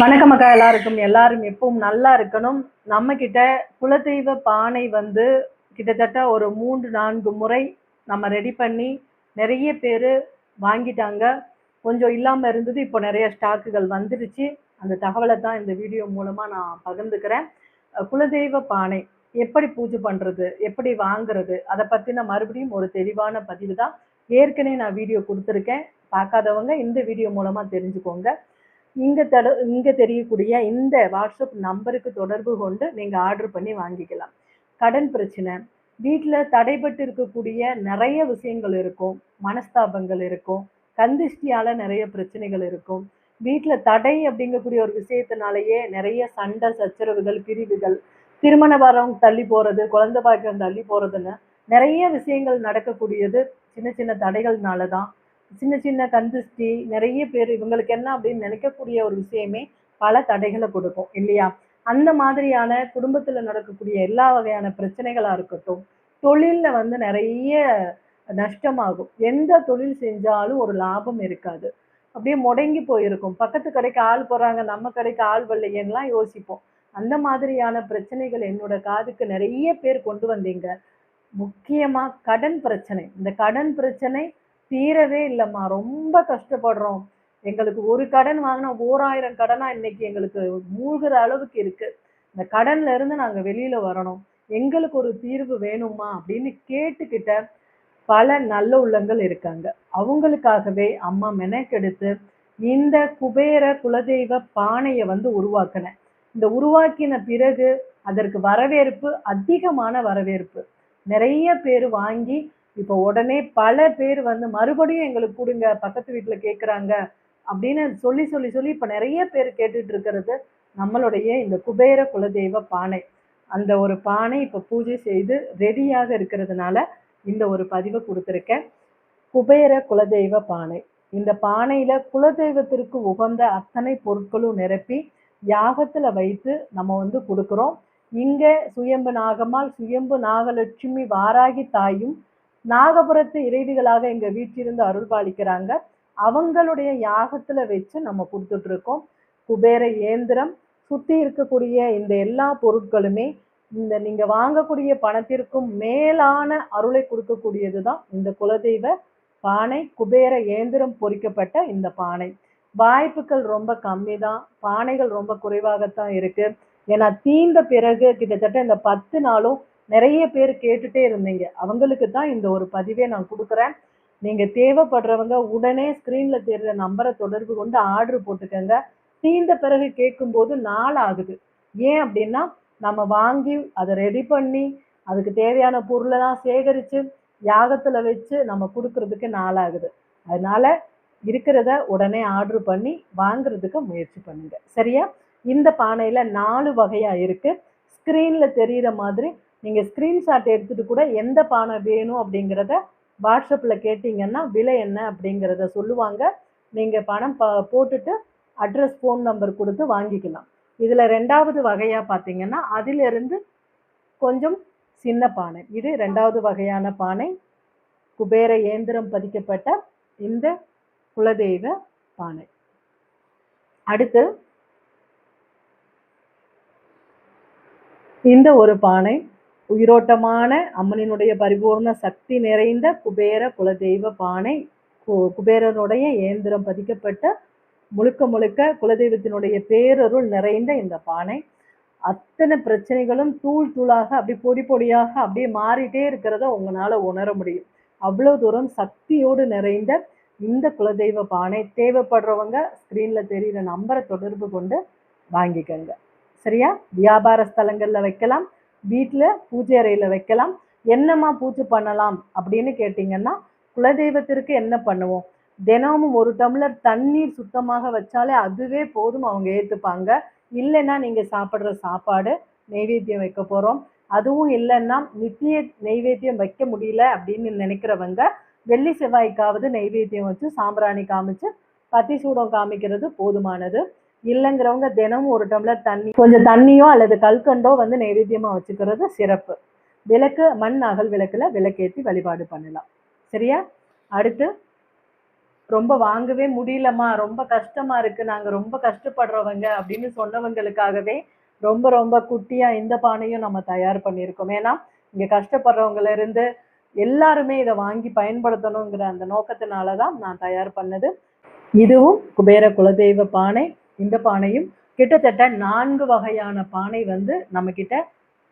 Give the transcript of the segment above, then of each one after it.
வணக்கம் அக்கா எல்லாருக்கும். எல்லாரும் எப்பவும் நல்லா இருக்கணும். நம்ம கிட்ட குலதெய்வ பானை வந்து கிட்டத்தட்ட ஒரு மூன்று நான்கு முறை நம்ம ரெடி பண்ணி நிறைய பேர் வாங்கிட்டாங்க. கொஞ்சம் இல்லாமல் இருந்தது இப்போ நிறைய ஸ்டாக்குகள் வந்துடுச்சு அந்த தகவலை தான் இந்த வீடியோ மூலமாக நான் பகிர்ந்துக்கிறேன். குலதெய்வ பானை எப்படி பூஜை பண்ணுறது எப்படி வாங்குறது அதை பற்றின மறுபடியும் ஒரு தெளிவான பதிவு தான். ஏற்கனவே நான் வீடியோ கொடுத்துருக்கேன். பார்க்காதவங்க இந்த வீடியோ மூலமாக தெரிஞ்சுக்கோங்க. இங்கே தட இங்கே தெரியக்கூடிய இந்த வாட்ஸ்அப் நம்பருக்கு தொடர்பு கொண்டு நீங்கள் ஆர்டர் பண்ணி வாங்கிக்கலாம். கடன் பிரச்சனை வீட்டில் தடைபட்டு இருக்கக்கூடிய நிறைய விஷயங்கள் இருக்கும். மனஸ்தாபங்கள் இருக்கும். கந்திஷ்டியால் நிறைய பிரச்சனைகள் இருக்கும். வீட்டில் தடை அப்படிங்கக்கூடிய ஒரு விஷயத்தினாலேயே நிறைய சண்டை சச்சரவுகள் பிரிவுகள் திருமண வரம் தள்ளி போகிறது குழந்தை பாக்கியம் தள்ளி போகிறதுன்னு நிறைய விஷயங்கள் நடக்கக்கூடியது. சின்ன சின்ன தடைகள்னால தான் சின்ன சின்ன கந்திஷ்டி நிறைய பேர் இவங்களுக்கு என்ன அப்படின்னு நினைக்கக்கூடிய ஒரு விஷயமே பல தடைகளை கொடுக்கும் இல்லையா? அந்த மாதிரியான குடும்பத்தில் நடக்கக்கூடிய எல்லா வகையான பிரச்சனைகளாக இருக்கட்டும் தொழிலில் வந்து நிறைய நஷ்டமாகும். எந்த தொழில் செஞ்சாலும் ஒரு லாபம் இருக்காது. அப்படியே முடங்கி போயிருக்கும். பக்கத்து கடைக்கு ஆள் போகிறாங்க நம்ம கடைக்கு ஆள் வரலையேன்னுலாம் யோசிப்போம். அந்த மாதிரியான பிரச்சனைகள் என்னோட காதுக்கு நிறைய பேர் கொண்டு வந்தீங்க. முக்கியமாக கடன் பிரச்சனை. இந்த கடன் பிரச்சனை தீரவே இல்லைம்மா. ரொம்ப கஷ்டப்படுறோம். எங்களுக்கு ஒரு கடன் வாங்கினா ஓராயிரம் கடனா இன்னைக்கு எங்களுக்கு மூழ்கிற அளவுக்கு இருக்கு. இந்த கடன்ல இருந்து நாங்க வெளியில வரணும். எங்களுக்கு ஒரு தீர்வு வேணுமா அப்படின்னு கேட்டுக்கிட்ட பல நல்ல உள்ளங்கள் இருக்காங்க. அவங்களுக்காகவே அம்மா மெனக்கெடுத்து இந்த குபேர குலதெய்வ பானையை வந்து உருவாக்கினேன் இந்த உருவாக்கின பிறகு அதற்கு வரவேற்பு அதிகமான வரவேற்பு. நிறைய பேர் வாங்கி இப்போ உடனே பல பேர் வந்து மறுபடியும் எங்களுக்கு கொடுங்க பக்கத்து வீட்டில் கேட்குறாங்க அப்படின்னு சொல்லி சொல்லி சொல்லி இப்போ நிறைய பேர் கேட்டுட்டு இருக்கிறது நம்மளுடைய இந்த குபேர குலதெய்வ பானை. அந்த ஒரு பானை இப்போ பூஜை செய்து ரெடியாக இருக்கிறதுனால இந்த ஒரு பதிவை கொடுத்துருக்கேன். குபேர குலதெய்வ பானை. இந்த பானையில் குலதெய்வத்திற்கு உகந்த அத்தனை பொருட்களும் நிரப்பி யாகத்தில் வைத்து நம்ம வந்து கொடுக்குறோம். இங்கே சுயம்பு நாகம்மாள் சுயம்பு நாகலட்சுமி வாராகி தாயும் நாகபுரத்து இறைவிகளாக எங்க வீட்டிலிருந்து அருள் பாலிக்கிறாங்க அவங்களுடைய யாகத்துல வச்சு நம்ம கொடுத்துட்டு இருக்கோம் குபேர இயந்திரம் சுத்தி இருக்கக்கூடிய இந்த எல்லா பொருட்களுமே இந்த நீங்க வாங்கக்கூடிய பணத்திற்கும் மேலான அருளை கொடுக்கக்கூடியது தான் இந்த குலதெய்வ பானை. குபேர இயந்திரம் பொறிக்கப்பட்ட இந்த பானை. வாய்ப்புகள் ரொம்ப கம்மி தான். பானைகள் ரொம்ப குறைவாகத்தான் இருக்கு. ஏன்னா தீந்த பிறகு கிட்டத்தட்ட இந்த பத்து நாளும் நிறைய பேர் கேட்டுட்டே இருந்தீங்க. அவங்களுக்கு தான் இந்த ஒரு பதிவே நான் கொடுக்குறேன். நீங்கள் தேவைப்படுறவங்க உடனே ஸ்க்ரீனில் தெரிகிற நம்பரை தொடர்பு கொண்டு ஆர்டர் போட்டுக்கோங்க. தீந்த பிறகு கேட்கும்போது நாள் ஆகுது. ஏன் அப்படின்னா நம்ம வாங்கி அதை ரெடி பண்ணி அதுக்கு தேவையான பொருளெல்லாம் சேகரித்து யாகத்தில் வச்சு நம்ம கொடுக்கறதுக்கு நாள் ஆகுது. அதனால் இருக்கிறத உடனே ஆர்டர் பண்ணி வாங்குறதுக்கு முயற்சி பண்ணுங்க. சரியா? இந்த பானையில் நாலு வகையாக இருக்குது ஸ்க்ரீனில் தெரிகிற மாதிரி நீங்கள் ஸ்க்ரீன்ஷாட் எடுத்துகிட்டு கூட எந்த பானை வேணும் அப்படிங்கிறத வாட்ஸ்அப்பில் கேட்டிங்கன்னா விலை என்ன அப்படிங்கிறத சொல்லுவாங்க. நீங்கள் பணம் ப போட்டுட்டு அட்ரஸ் ஃபோன் நம்பர் கொடுத்து வாங்கிக்கலாம். இதில் ரெண்டாவது வகையாக பார்த்தீங்கன்னா அதிலிருந்து கொஞ்சம் சின்ன பானை. இது ரெண்டாவது வகையான பானை. குபேர இயந்திரம் பதிக்கப்பட்ட இந்த குலதெய்வ பானை. அடுத்து இந்த ஒரு பானை உயிரோட்டமான அம்மனினுடைய பரிபூர்ண சக்தி நிறைந்த குபேர குலதெய்வ பானை கு- குபேரனுடைய இயந்திரம் பதிக்கப்பட்ட முழுக்க முழுக்க குலதெய்வத்தினுடைய பேரருள் நிறைந்த இந்த பானை. அத்தனை பிரச்சனைகளும் தூள் தூளாக அப்படி பொடி பொடியாக அப்படியே மாறிட்டே இருக்கிறத உங்களால் உணர முடியும். அவ்வளோ தூரம் சக்தியோடு நிறைந்த இந்த குலதெய்வ பானை. தேவைப்படுறவங்க ஸ்க்ரீனில் தெரிகிற நம்பரை தொடர்பு கொண்டு வாங்கிக்கோங்க. சரியா? வியாபார ஸ்தலங்களில் வைக்கலாம். வீட்டில் பூஜை அறையில் வைக்கலாம். என்னம்மா பூஜை பண்ணலாம் அப்படின்னு கேட்டிங்கன்னா குலதெய்வத்திற்கு என்ன பண்ணுவோம்? தினமும் ஒரு டம்ளர் தண்ணீர் சுத்தமாக வச்சாலே அதுவே போதும் அவங்க ஏற்றுப்பாங்க இல்லைன்னா நீங்கள் சாப்பிட்ற சாப்பாடு நெய்வேத்தியம் வைக்க போகிறோம் அதுவும் இல்லைன்னா நித்திய நெய்வேத்தியம் வைக்க முடியல அப்படின்னு நினைக்கிறவங்க வெள்ளி செவ்வாய்க்காவது நெய்வேத்தியம் வச்சு சாம்பிராணி காமிச்சு பத்தி சூடம் காமிக்கிறது போதுமானது. இல்லைங்கிறவங்க தினமும் ஒரு டம்ளர் தண்ணி கொஞ்சம் தண்ணியோ அல்லது கல்கண்டோ வந்து நைவேத்தியமாக வச்சுக்கிறது சிறப்பு. விளக்கு மண் அகல் விளக்கில் விளக்கேற்றி வழிபாடு பண்ணலாம். சரியா? அடுத்து ரொம்ப வாங்கவே முடியலம்மா ரொம்ப கஷ்டமா இருக்கு நாங்க ரொம்ப கஷ்டப்படுறவங்க அப்படின்னு சொன்னவங்களுக்காகவே ரொம்ப ரொம்ப குட்டியா இந்த பானையும் நம்ம தயார் பண்ணியிருக்கோம். ஏன்னா இங்க கஷ்டப்படுறவங்கல இருந்து எல்லாருமே இதை வாங்கி பயன்படுத்தணுங்கிற அந்த நோக்கத்தினால தான் நான் தயார் பண்ணது. இதுவும் குபேர குலதெய்வ பானை. இந்த பானையும் கிட்டத்தட்ட நான்கு வகையான பானை வந்து நம்மக்கிட்ட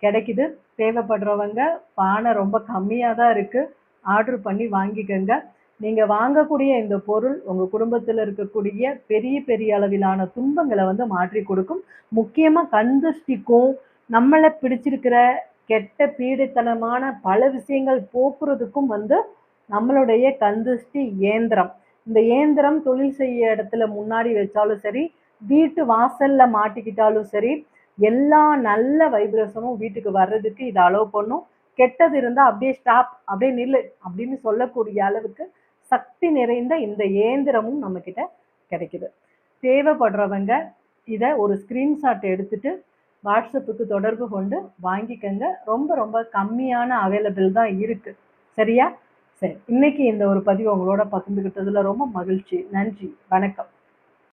கிடைக்குது. தேவைப்படுறவங்க பானை ரொம்ப கம்மியாக தான் இருக்குது ஆர்டர் பண்ணி வாங்கிக்கோங்க. நீங்கள் வாங்கக்கூடிய இந்த பொருள் உங்கள் குடும்பத்தில் இருக்கக்கூடிய பெரிய பெரிய அளவிலான துன்பங்களை வந்து மாற்றி கொடுக்கும். முக்கியமாக கந்துஷ்டிக்கும் நம்மளை பிடிச்சிருக்கிற கெட்ட பீடித்தனமான பல விஷயங்கள் போக்குறதுக்கும் வந்து நம்மளுடைய கந்துஷ்டி இயந்திரம். இந்த இயந்திரம் தொழில் செய்ய இடத்துல முன்னாடி வச்சாலும் சரி வீட்டு வாசல்ல மாட்டிக்கிட்டாலும் சரி எல்லா நல்ல வைப்ரேஷனும் வீட்டுக்கு வர்றதுக்கு இது அலோவ் பண்ணும். கெட்டது இருந்தால் அப்படியே ஸ்டாப் அப்படியே நில்லு அப்படின்னு சொல்லக்கூடிய அளவுக்கு சக்தி நிறைந்த இந்த இயந்திரமும் நம்ம கிட்ட கிடைக்குது. தேவைப்படுறவங்க இதை ஒரு ஸ்க்ரீன்ஷாட் எடுத்துட்டு வாட்ஸ்அப்புக்கு தொடர்பு கொண்டு வாங்கிக்கங்க. ரொம்ப ரொம்ப கம்மியான அவைலபிள் தான் இருக்கு. சரியா? சரி இன்னைக்கு இந்த ஒரு பதிவு உங்களோட பகிர்ந்துக்கிட்டதுல ரொம்ப மகிழ்ச்சி. நன்றி வணக்கம்.